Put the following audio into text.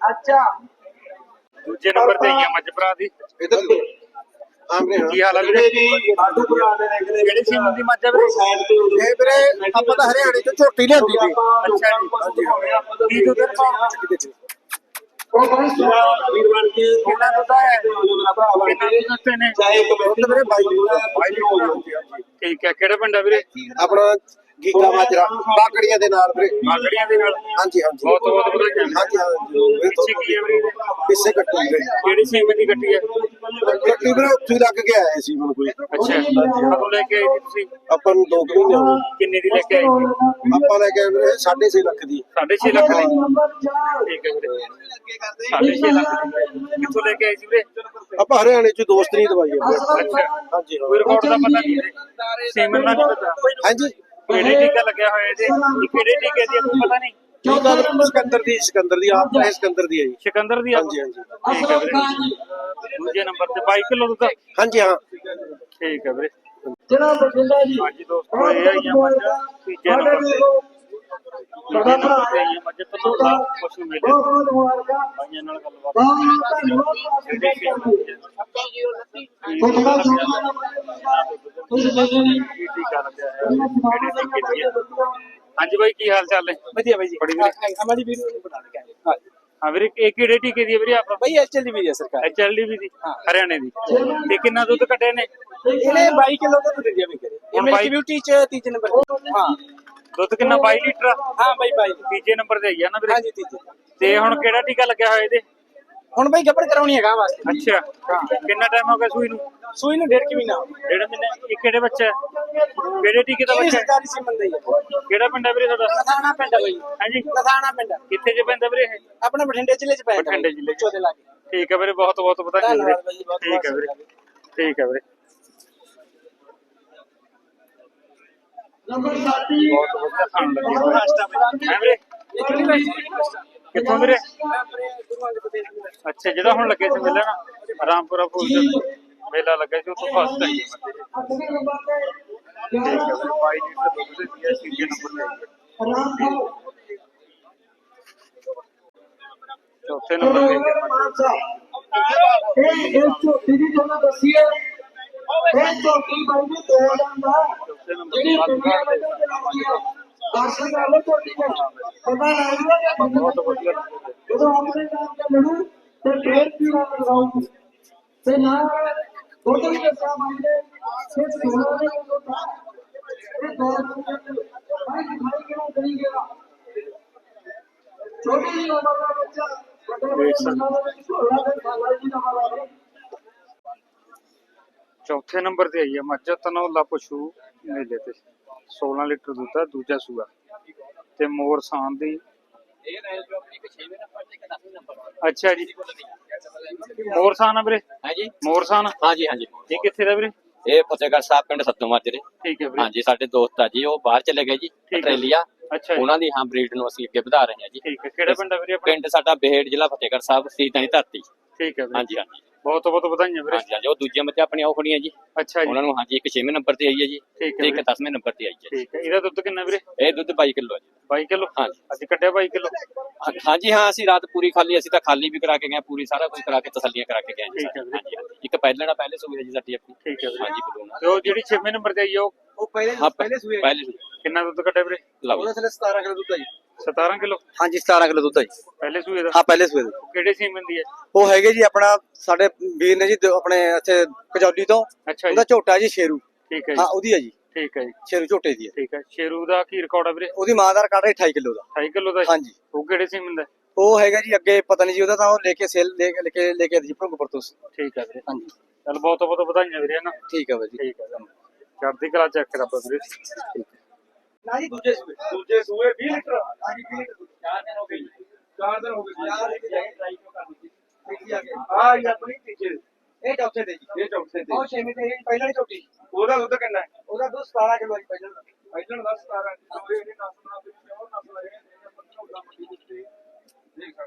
ਅੱਛਾ। ਦੂਜੇ ਨੰਬਰ ਤੇ ਆਈਆਂ ਮੱਝ ਭਰਾ ਦੀ। ਇਧਰ ਹਾਂ ਕੀ ਹਾਲ ਹੈ ਵੀਰੇ? ਆਡੂ ਬਣਾ ਦੇ ਨੇ ਕਿਹੜੀ ਸੀਮਨ ਦੀ ਮੱਝ ਹੈ ਵੀਰੇ? ਸਾਈਡ ਤੇ ਇਹ ਵੀਰੇ ਆਪਾਂ ਤਾਂ ਹਰਿਆਣੇ ਤੋਂ ਝੋਟੀ ਲਿਆਂਦੀ ਸੀ। ਅੱਛਾ ਜੀ। ਕੀ ਦੁੱਧ ਰਿਕਾਰਡ ਉਹ ਬਸ ਵੀਰ ਬਣ ਕੇ। ਕਿੰਨਾ ਦੁੱਧ ਹੈ? ਕਿੰਨਾ ਦੁੱਧ ਦਿੱਤੇ ਨੇ? ਚਾਹੇ ਕਮੇਟੀ ਵੀਰੇ ਬਾਈ ਬਾਈ ਲੀਟਰ। ਠੀਕ ਹੈ ਕਿਹੜਾ ਪਿੰਡ ਹੈ ਵੀਰੇ? ਆਪਣਾ ਗੀਗਾ ਮਾਜਰਾ ਬਾਕੜੀਆਂ ਦੇ ਨਾਲ ਵੀਰੇ। ਮਾਗੜੀਆਂ ਦੇ ਨਾਲ? ਹਾਂਜੀ ਹਾਂਜੀ। ਬਹੁਤ ਬਹੁਤ ਵਧਾਈਆਂ। ਹਾਂਜੀ ਹਾਂਜੀ ਪਿੱਛੇ ਕੀ ਹੈ ਵੀਰੇ? ਪਿੱਛੇ ਕੱਟੀ ਵੀਰੇ ਕਿਹੜੀ ਸੀਮਨ ਦੀ ਗੱਟੀ ਹੈ? ਕੱਟੀ ਵੀਰੇ ਉੱਥੇ ਲੱਗ ਕੇ ਆਏ ਸੀ ਹੁਣ ਕੋਈ। ਅੱਛਾ। ਕਦੋਂ ਲੈ ਕੇ ਆਏ ਸੀ ਤੁਸੀਂ? ਆਪਾਂ ਨੂੰ 2 ਮਹੀਨੇ ਹੋ ਗਏ। ਕਿੰਨੇ ਦੀ ਲੈ ਕੇ ਆਏ ਸੀ? ਆਪਾਂ ਲੈ ਕੇ ਆਏ ਵੀਰੇ 6.5 ਲੱਖ ਦੀ। 6.5 ਲੱਖ ਦੀ? ਠੀਕ ਹੈ ਵੀਰੇ। 6.5 ਲੱਖ ਦੀ। ਕਿੱਥੋਂ ਲੈ ਕੇ ਆਏ ਸੀ ਵੀਰੇ? ਆਪਾਂ ਹਰਿਆਣੇ ਚ ਦੋਸਤ ਨਹੀਂ ਦਵਾਈ। ਅੱਛਾ। ਹਾਂਜੀ ਕੋਈ ਰਿਕਾਰਡ ਦਾ ਪਤਾ ਨਹੀਂ ਸੀਮਨ ਦਾ ਨਹੀਂ ਪਤਾ। ਹਾਂਜੀ। ਕਿਹੜੇ ਟੀਕਾ ਲੱਗਿਆ ਹੋਇਆ ਇਹਦੇ ਇਹ ਕਿਹੜੇ ਟੀਕੇ ਦੀ ਹੈ, ਕੋਈ ਪਤਾ ਨਹੀਂ ਕੀ ਗੱਲ ਸਿਕੰਦਰ ਦੀ ਸਿਕੰਦਰ ਦੀ ਆਪ ਤਾਂ ਇਹ ਸਿਕੰਦਰ ਦੀ ਹੈ ਜੀ ਸਿਕੰਦਰ ਦੀ ਆ? ਹਾਂਜੀ ਹਾਂਜੀ ਠੀਕ ਹੈ ਵੀਰੇ ਦੂਜੇ ਨੰਬਰ ਤੇ 22 ਕਿਲੋ ਦੁੱਧ ਹਾਂਜੀ ਹਾਂ ਠੀਕ ਹੈ ਵੀਰੇ ਜਿਹੜਾ ਬਠਿੰਡਾ ਜੀ ਹਾਂਜੀ ਦੋਸਤੋ ਇਹ ਆਈਆਂ ਮੱਝ ਤੀਜੇ ਨੰਬਰ ਤੇ ਤੀਜੇ ਨੰਬਰ ਤੇ ਆਈਆਂ ਮੱਝ ਤੋਂ ਦਾ ਪਸ਼ੂ ਮੇਲੇ ਬਹੁਤ ਬਹੁਤ ਮੁਬਾਰਕਾਂ ਭਾਈਆਂ ਨਾਲ ਗੱਲਬਾਤ ਬਹੁਤ ਧੰਨਵਾਦ ਜਿਹੜੇ ਕਿ ਉਹ ਥੋੜਾ ਸੋਚਣਾ ਤੁਸੀਂ ਦੇਖੋ ਹਾਂਜੀ ਬਾਈ ਕੀ ਹਾਲ ਚਾਲ ਹੈ ਵਧੀਆ ਬਾਈ ਜੀ। ਬੜੀ ਵੀਰੇ ਹਮਾਰੀ ਵੀਡੀਓ ਨੂੰ ਬਣਾ ਕੇ ਹਾਂ। ਹਾਂ ਵੀਰੇ ਇਹ ਕਿਹੜੇ ਟੀਕੇ ਦੀ ਹੈ ਵੀਰੇ ਆਪ? ਬਾਈ ਐਚਐਲ ਦੀ ਵੀਡੀਓ ਸਰਕਾਰ। ਐਚਐਲਡੀ ਦੀ ਹਰਿਆਣੇ ਦੀ। ਤੇ ਕਿੰਨਾ ਦੁੱਧ ਕੱਢੇ ਨੇ? ਇਹਨੇ 22 ਕਿਲੋ ਦਾ ਦੁੱਧ ਦਿਆ ਵੀ ਕਰੇ। ਇਹ ਹੁਣ ਮੇਰੀ ਬਾਈ- ਬਿਊਟੀ ਚ ਤੀਜੇ ਨੰਬਰ ਤੇ। ਹਾਂ। ਦੁੱਧ ਕਿੰਨਾ 22 ਲੀਟਰ? ਹਾਂ ਬਾਈ ਬਾਈ। ਤੀਜੇ ਨੰਬਰ ਤੇ ਆਈ ਆ ਨਾ ਵੀਰੇ? ਹਾਂਜੀ ਤੀਜੇ ਤੇ। ਹੁਣ ਕਿਹੜਾ ਟੀਕਾ ਲੱਗਿਆ ਹੋਇਆ ਇਹਦੇ? ਹੁਣ ਬਾਈ ਗੱਬੜ ਕਰਾਉਣੀ ਹੈਗਾ ਵਾਸਤੇ ਅੱਛਾ। ਕਿੰਨਾ ਟਾਈਮ ਹੋ ਗਿਆ ਸੂਈ ਨੂੰ? ਸੂਈ ਨੂੰ ਡੇਢ ਕਿ ਮਹੀਨਾ। ਡੇਢ ਮਹੀਨੇ ਇਹ ਕਿਹੜੇ ਬੱਚਾ ਹੈ? ਕਿਹੜੇ ਟੀਕੇ ਦਾ ਇਹ ਵੀ ਬੱਚਾ ਹੈ? ਸਰਕਾਰੀ ਸੀ ਬੰਦਾ ਹੀ ਹੈ ਕਿਹੜਾ ਪਿੰਡ ਹੈ ਵੀਰੇ ਤੁਹਾਡਾ? ਲਥਾਣਾ ਪਿੰਡ ਹੈ ਬਾਈ। ਹਾਂਜੀ। ਲਥਾਣਾ ਪਿੰਡ ਹੈ। ਕਿੱਥੇ ਜੇ ਪੈਂਦਾ ਵੀਰੇ ਇਹ? ਆਪਣਾ ਬਠਿੰਡੇ ਜ਼ਿਲ੍ਹੇ ਚ ਪੈਂਦਾ ਬਠਿੰਡੇ ਜ਼ਿਲ੍ਹੇ ਚ। ਚੋਦੇ ਲਾਗੇ। ਠੀਕ ਹੈ ਵੀਰੇ ਬਹੁਤ ਬਹੁਤ ਵਧਾਈਆਂ ਵੀਰੇ। ਧੰਨਵਾਦ ਬਾਈ ਜੀ, ਬਹੁਤ ਠੀਕ ਹੈ ਵੀਰੇ। ਠੀਕ ਹੈ ਵੀਰੇ। ਬਹੁਤ ਵਧੀਆ ਖਾਣ ਲੱਗੀ ਹੋਈ। ਹੈ ਵੀਰੇ? ਕਿੱਥੋਂ ਵੀਰੇ? ਅੱਛਾ ਜਿਹੜਾ ਹੁਣ ਲੱਗੇ ਸੀ ਮੇਲਾ ਨਾ ਰਾਮਪੁਰਾ ਫੂਲ ਦੇ ਮੇਲਾ ਲੱਗਾ ਸੀ ਉੱਥੋਂ ਫਸਟ ਆਈ ਤੇ ਠੀਕ ਹੈ। 22 ਲੀਟਰ ਦੁੱਧ ਦਿੰਦੀ ਹੈ ਤੀਜੇ ਨੰਬਰ ਤੇ ਖਾਓ ਚੌਥੇ ਨੰਬਰ ਤੇ। ਮੱਝ। ਇਹ ਇਸ ਝੋਟੀ ਦੀ ਤੁਹਾਨੂੰ ਦੱਸੀ ਹੈ ਇਹ ਝੋਟੀ ਬਾਈ ਜੀ ਦੋ ਜਾਂਦਾ ਚੌਥੇ ਨੰਬਰ ਜਿਹੜੀ ਤੇ ਦੁਨੀਆ ਵਿੱਚ। ਚਲਾਉਂਦੀ ਹੈ ਦਰਸ਼ਨ ਕਰ ਲਓ ਝੋਟੀ ਨੂੰ ਪਤਾ ਲੱਗ ਜੂਗਾ ਕਿ ਬਹੁਤ ਵਧੀਆ ਲੱਗਦਾ ਜਦੋਂ ਆਪਣੇ ਨਾਮ ਤੇ ਮਿਲੂ ਤੇ ਫੇਰ ਕੀ ਨਾਮ ਲਗਾਉਂ ਤੇ ਨਾ ਚੌਥੇ ਨੰਬਰ ਤੇ ਆਈ ਹੈ ਮੱਝ ਤਨੌਲਾ ਪਸ਼ੂ ਮੇਲੇ ਤੇ। 16 ਲੀਟਰ ਦੁੱਧ ਦੂਜਾ ਸੂਆ। ਤੇ ਮੋਰ ਸਾਨ ਦੀ ਅੱਛਾ ਜੀ। ਮੋਰ ਸਾਨ ਆ ਵੀਰੇ? ਹਾਂਜੀ। ਮੋਰ ਸਾਨ? ਹਾਂਜੀ ਹਾਂਜੀ। ਇਹ ਕਿੱਥੇ ਦਾ ਵੀਰੇ? ਇਹ ਫਤਿਹਗੜ੍ਹ ਸਾਹਿਬ ਪਿੰਡ ਸੱਤੂ ਮਾਜਰੇ ਠੀਕ ਹੈ ਵੀਰੇ। ਹਾਂਜੀ ਸਾਡੇ ਦੋਸਤ ਆ ਜੀ ਉਹ ਬਾਹਰ ਚਲੇ ਗਏ ਜੀ। ਆਸਟ੍ਰੇਲੀਆ ਅੱਛਾ ਉਹਨਾਂ ਦੀ ਹਾਂ ਬਰੀਡ ਨੂੰ ਅਸੀਂ ਅੱਗੇ ਵਧਾ ਰਹੇ ਹਾਂ ਜੀ। ਠੀਕ ਹੈ। ਕਿਹੜਾ ਪਿੰਡ ਵੀਰੇ ਆਪਣਾ? ਪਿੰਡ ਸਾਡਾ ਬੇਹੜ ਜ਼ਿਲ੍ਹਾ ਫਤਿਹਗੜ੍ਹ ਸਾਹਿਬ ਸੀਤਾਂ ਦੀ ਧਰਤੀ। ਠੀਕ ਹੈ ਵੀਰੇ। ਹਾਂਜੀ ਹਾਂਜੀ। ਬਹੁਤ ਬਹੁਤ ਵਧਾਈਆਂ ਵੀਰੇ। ਹਾਂਜੀ ਹਾਂਜੀ ਉਹ ਦੂਜੇ ਮੱਤੇ ਆਪਣੀਆਂ ਉਹ ਖੜੀਆਂ ਜੀ। ਅੱਛਾ ਜੀ। ਉਹਨਾਂ ਨੂੰ ਹਾਂਜੀ ਇੱਕ 6ਵੇਂ ਨੰਬਰ ਤੇ ਆਈ ਹੈ ਜੀ ਠੀਕ ਹੈ ਇੱਕ ਵੀਰੇ। 10ਵੇਂ ਨੰਬਰ ਤੇ ਆਈ ਹੈ ਜੀ। ਠੀਕ ਹੈ। ਇਹਦਾ ਦੁੱਧ ਕਿੰਨਾ ਵੀਰੇ? ਇਹ ਦੁੱਧ 22 ਕਿਲੋ ਹੈ ਜੀ। 22 ਕਿਲੋ? ਹਾਂਜੀ। ਅੱਜ ਕੱਢਿਆ 22 ਕਿਲੋ? ਹਾਂਜੀ ਹਾਂ ਅਸੀਂ ਰਾਤ ਪੂਰੀ ਖਾਲੀ ਅਸੀਂ ਤਾਂ ਖਾਲੀ ਵੀ ਕਰਾ ਕੇ ਗਏ ਪੂਰੀ ਸਾਰਾ ਕੁਝ ਕਰਾ ਕੇ ਤਸੱਲੀਆਂ ਕਰਾ ਕੇ ਗਏ ਠੀਕ ਹੈ ਵੀਰੇ। ਇੱਕ ਪਹਿਲਣਾ ਪਹਿਲੇ ਸੂਏ ਜੀ ਸਾਡੀ ਆਪਣੀ। ਠੀਕ ਹੈ ਵੀਰੇ। ਹਾਂਜੀ ਬਲੂਨਾ ਤੇ ਉਹ ਜਿਹੜੀ 6ਵੇਂ ਨੰਬਰ ਤੇ ਆਈ ਉਹ ਉਹ ਪਹਿਲੇ ਪਹਿਲੇ ਸੂਏ ਪਹਿਲੇ ਸੂਏ ਕਿੰਨਾ ਦੁੱਧ ਕੱਢਿਆ ਵੀਰੇ? ਲਓ। ਜੀ। ਥਲੇ 17 ਕਿਲੋ ਦੁੱਧ ਹੈ ਜੀ। 17 ਕਿਲੋ? ਹਾਂਜੀ 17 ਕਿਲੋ ਦੁੱਧ ਹੈ ਜੀ। ਪਹਿਲੇ ਸੂਏ ਦਾ? ਹਾਂ ਪਹਿਲੇ ਸੂਏ ਦਾ। ਕਿਹੜੇ ਸੀਮਨ ਦੀ ਹੈ ਉਹ ਹੈਗੇ ਜੀ ਆਪਣਾ ਸਾਡੇ ਵੀਰ ਨੇ ਜੀ ਦ- ਆਪਣੇ ਇੱਥੇ ਕਜੌਲੀ ਤੋਂ। ਅੱਛਾ ਜੀ। ਉਹਦਾ ਝੋਟਾ ਜੀ ਸ਼ੇਰੂ। ਠੀਕ ਹੈ ਹਾਂ ਜੀ ਉਹਦੀ ਹੈ ਜੀ। ਠੀਕ ਹੈ ਜੀ। ਸ਼ੇਰੂ ਝੋਟੇ ਦੀ ਹੈ ਠੀਕ ਹੈ। ਸ਼ੇਰੂ ਦਾ ਕੀ ਰਿਕਾਰਡ ਹੈ ਵੀਰੇ? ਉਹਦੀ ਮਾਂ ਦਾ ਰਿਕਾਰਡ ਹੈ 28 ਕਿਲੋ ਦਾ। 28 ਕਿਲੋ ਦਾ ਹਾਂਜੀ। ਉਹ ਕਿਹੜੇ ਸੀਮਨ ਦਾ? ਉਹ ਹੈਗਾ ਜੀ ਅੱਗੇ ਪਤਾ ਨਹੀਂ ਜੀ ਉਹਦਾ ਤਾਂ ਉਹ ਲੈ ਕੇ ਸੇਲ ਲੈ ਕੇ ਲੈ ਕੇ ਲੈ ਕੇ ਜੀ ਭੰਗਪੁਰ ਤੋਂ। ਠੀਕ ਹੈ ਵੀਰੇ ਹਾਂਜੀ। ਚਲ ਬਹੁਤ ਬਹੁਤ ਵਧਾਈਆਂ ਵੀਰੇ ਨਾ? ਠੀਕ ਹੈ ਬਾਈ ਜੀ। ਠੀਕ ਹੈ ਚੜ੍ਹਦੀ ਕਲਾ ਚੈੱਕ ਕਰਾ ਪਾ ਵੀਰੇ। ਠੀਕ ਹੈ। ਨਾ ਜੀ ਦੂਜੇ ਸੂਏ ਦੂਜੇ ਸੂਏ 20 ਲੀਟਰ। ਹਾਂਜੀ 20 ਲੀਟਰ। ਦੁੱਧ। ਚਾਰ ਦਿਨ ਹੋ ਗਏ ਜੀ। ਚਾਰ ਦਿਨ ਹੋ ਗਏ। ਯਾਰ ਇਹ ਜਾਈ ਟਰਾਈ ਕਿਉਂ ਕਰਨੀ ਸੀ? ਦੇਖੀ ਆ ਗਿਆ ਆ ਇਹ ਆਪਣੀ ਤੀਜੇ। ਇਹ ਚੌਥੇ ਤੇ ਜੀ। ਇਹ ਚੌਥੇ ਤੇ। ਉਹ ਛੇਵੇਂ ਤੇ ਇਹ ਪਹਿਲਾਂ ਹੀ ਝੋਟੀ ਉਹਦਾ ਦੁੱਧ ਕਿੰਨਾ ਹੈ? ਉਹਦਾ ਦੁੱਧ 17 ਕਿਲੋ ਹੈ ਜੀ ਪਹਿਲਾਂ ਦਾ। ਪਹਿਲਾਂ ਦਾ 17 ਕਿਲੋ। ਇਹ ਨਸਲ ਨਾਲ ਪਿਓਰ ਨਸਲ ਹੈ ਇਹ 15 ਦਾ ਮੰਡੀ ਦੇ ਦੇਖ